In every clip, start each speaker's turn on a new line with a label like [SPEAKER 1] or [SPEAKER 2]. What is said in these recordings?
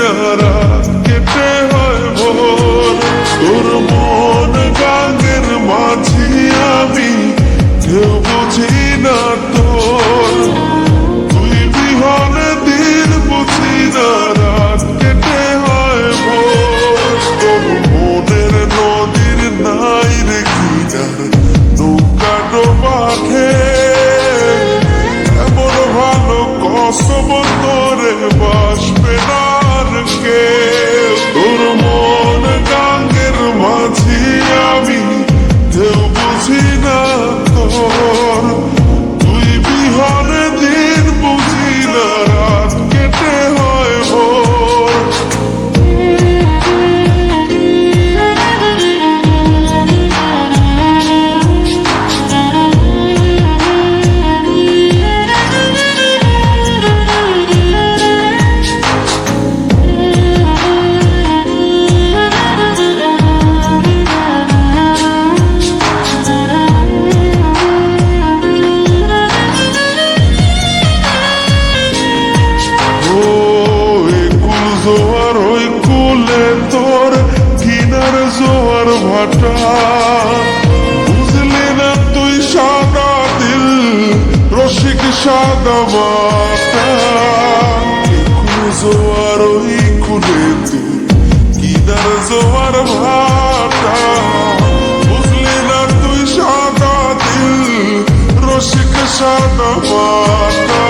[SPEAKER 1] দ্বারা কেটে হয় ভোর। তোর মন গাঙ্গের মাঝে আমি, কেউ বুঝি না তোর। তুই বিহনে দিন বুঝি না কেটে হয় ভোর। তোর মনের নদীর নাই রে কিনার নৌকা ডোবাখে এমন ভালো কসম তোরে বাসবে না। জোয়ার বুঝলি না তুই সাদা দিল, রসিক সাদা মাটা জোয়ার ওই কুলে তোর কিনার জোয়ার ভাটা। বুঝলি না তুই সাদা দিল, রসিক সাদা মাটা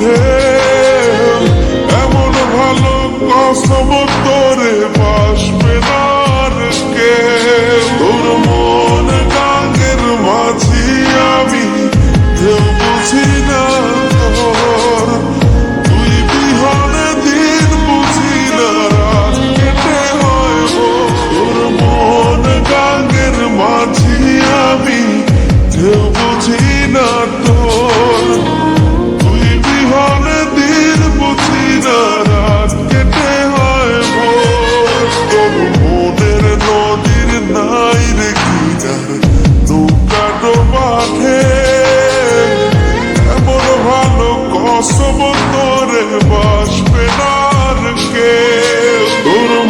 [SPEAKER 1] ডোবাঠে এমন ভালো কসম তোরে বাসবে না কে তোর তোরে বাসবে না কে তোর